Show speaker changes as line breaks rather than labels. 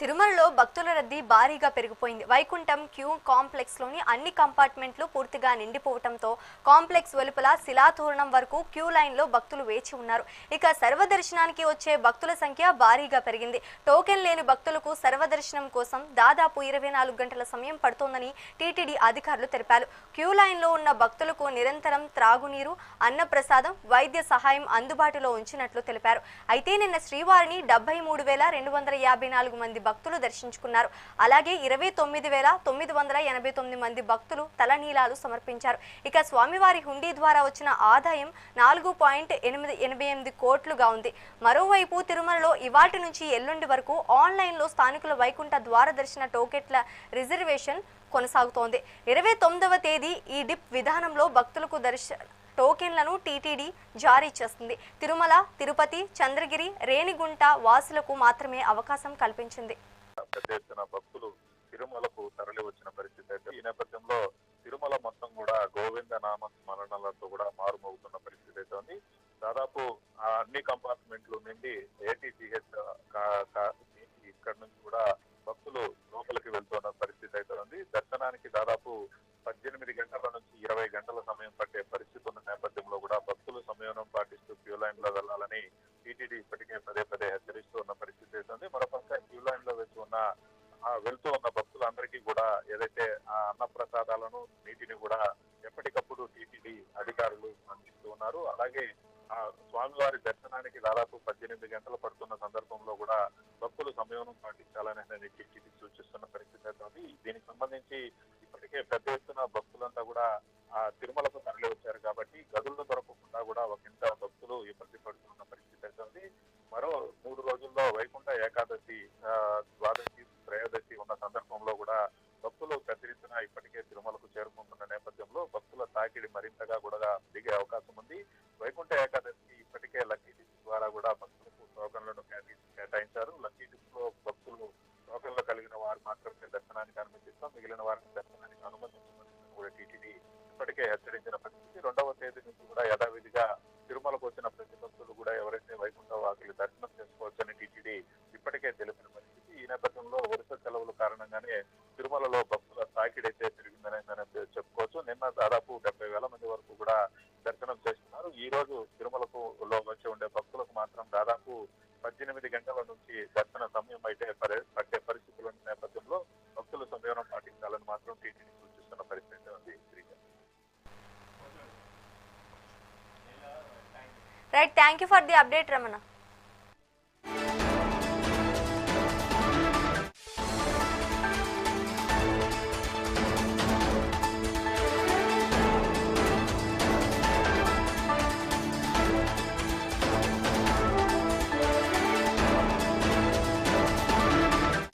తిరుమలలో భక్తుల రద్దీ భారీగా పెరిగిపోయింది. వైకుంఠం క్యూ కాంప్లెక్స్లోని అన్ని కంపార్ట్మెంట్లు పూర్తిగా నిండిపోవటంతో కాంప్లెక్స్ వెలుపల శిలాతోరణం వరకు క్యూ లైన్లో భక్తులు వేచి ఉన్నారు. ఇక సర్వదర్శనానికి వచ్చే భక్తుల సంఖ్య భారీగా పెరిగింది. టోకెన్ లేని భక్తులకు సర్వదర్శనం కోసం దాదాపు ఇరవై నాలుగు గంటల సమయం పడుతోందని టీటీడీ అధికారులు తెలిపారు. క్యూ లైన్లో ఉన్న భక్తులకు నిరంతరం త్రాగునీరు అన్నప్రసాదం వైద్య సహాయం అందుబాటులో ఉంచినట్లు తెలిపారు. అయితే నిన్న శ్రీవారిని డెబ్బై మూడు వేల రెండు వందల యాభై నాలుగు మంది భక్తులు దర్శించుకున్నారు. అలాగే ఇరవై తొమ్మిది వేల తొమ్మిది వందల ఎనభై తొమ్మిది మంది భక్తులు తలనీలాలు సమర్పించారు. ఇక స్వామివారి హుండీ ద్వారా వచ్చిన ఆదాయం నాలుగు పాయింట్ ఎనిమిది ఎనభై ఎనిమిది కోట్లుగా ఉంది. మరోవైపు తిరుమలలో ఇవాటి నుంచి ఎల్లుండి వరకు ఆన్లైన్లో స్థానికుల వైకుంఠ ద్వార దర్శన టోకెట్ల రిజర్వేషన్ కొనసాగుతోంది. ఇరవై తొమ్మిదవ తేదీ ఈ డిప్ విధానంలో భక్తులకు దర్శ టోకెన్లను టీటీడీ జారీ చేస్తుంది. తిరుమల తిరుపతి చంద్రగిరి రేణిగుంట వాసులకు మాత్రమే అవకాశం కల్పించింది.
పెద్ద భక్తులు తిరుమలకు తరలి వచ్చిన పరిస్థితి అయితే ఈ నేపథ్యంలో తిరుమల మొత్తం కూడా గోవింద నామ స్మరణలతో కూడా మారుమోగుతున్న పరిస్థితి అయితే ఉంది. దాదాపు ఆ అన్ని కంపార్ట్మెంట్లు నుండి ఏటీసీహెచ్ ఇక్కడ నుంచి కూడా భక్తులు లోపలికి వెళ్తున్న పరిస్థితి అయితే ఉంది. దర్శనానికి దాదాపు పద్దెనిమిది గంటల నుంచి ఇరవై గంటల సమయం పట్టే పరిస్థితి ఉన్న నేపథ్యంలో కూడా భక్తులు సంయమనం పాటిస్తూ క్యూ లైన్ టీటీడీ ఇప్పటికే పదే పదే హెచ్చరిస్తూ ఉన్న పరిస్థితి అయితే ఉంది మరోపక్క క్యూ లైన్లో వేచి ఉన్న వెళ్తూ ఉన్న భక్తులందరికీ కూడా ఏదైతే ఆ అన్న ప్రసాదాలను నీటిని కూడా ఎప్పటికప్పుడు టీటీడీ అధికారులు అందిస్తూ ఉన్నారు. అలాగే ఆ స్వామివారి దర్శనానికి దాదాపు పద్దెనిమిది గంటలు పడుతున్న సందర్భంలో కూడా భక్తులు సంయమనం పాటించాలని టీటీడీ సూచిస్తున్న పరిస్థితి ఉంది దీనికి సంబంధించి ఇప్పటికే పెద్ద ఎత్తున భక్తులంతా కూడా ఆ తిరుమలకు తరలి వచ్చారు కాబట్టి గదుల్లో దొరకకుండా కూడా ఒక ఇంత భక్తులు ఇబ్బంది పడుతున్న పరిస్థితి అయితే ఉంది మరో మూడు రోజుల్లో వైకుంఠ ఏకాదశి ఆ, ద్వాదశి త్రయోదశి ఉన్న సందర్భంలో కూడా భక్తులు పెద్ద ఎత్తున ఇప్పటికే తిరుమలకు చేరుకుంటున్న నేపథ్యంలో భక్తుల తాకిడి మరింతగా కూడా దిగే అవకాశం ఉంది. వైకుంఠ ఏకాదశి ఇప్పటికే లక్కీ డిప్ ద్వారా కూడా భక్తులకు టోకన్లను కేటాయించారు. లక్కీ డిప్లో భక్తులు టోకన్లు కలిగిన వారు మాత్రమే దర్శనానికి అనుమతిస్తాం. మిగిలిన వారిని దర్శనానికి అనుమతించమని కూడా టీటీడీ ఇప్పటికే హెచ్చరించిన పరిస్థితి. రెండవ తేదీ నుంచి కూడా యథావిధిగా తిరుమలకు వచ్చిన ప్రతి భక్తులు కూడా ఎవరైతే వైకుంఠ వాకిలి దర్శనం చేసుకోవచ్చని టీటీడీ ఇప్పటికే తెలిపిన పరిస్థితి ఈ నేపథ్యంలో వరుస సెలవుల కారణంగానే తిరుమలలో భక్తుల తాకిడైతే పెరిగిందని చెప్పుకోవచ్చు. నిన్న దాదాపు డెబ్బై వేల మంది వరకు కూడా దర్శనం చేస్తున్నారు. ఈ రోజు తిరుమలకు లో వచ్చి ఉండే భక్తులకు మాత్రం దాదాపు పద్దెనిమిది గంటల నుంచి దర్శన సమయం అయితే పరే- పట్టే పరిస్థితుల నేపథ్యంలో భక్తులు సంయమనం పాటించాలని మాత్రం టీటీడీ సూచిస్తున్న పరిస్థితి ఉంది.
Right thank you for the update Ramana.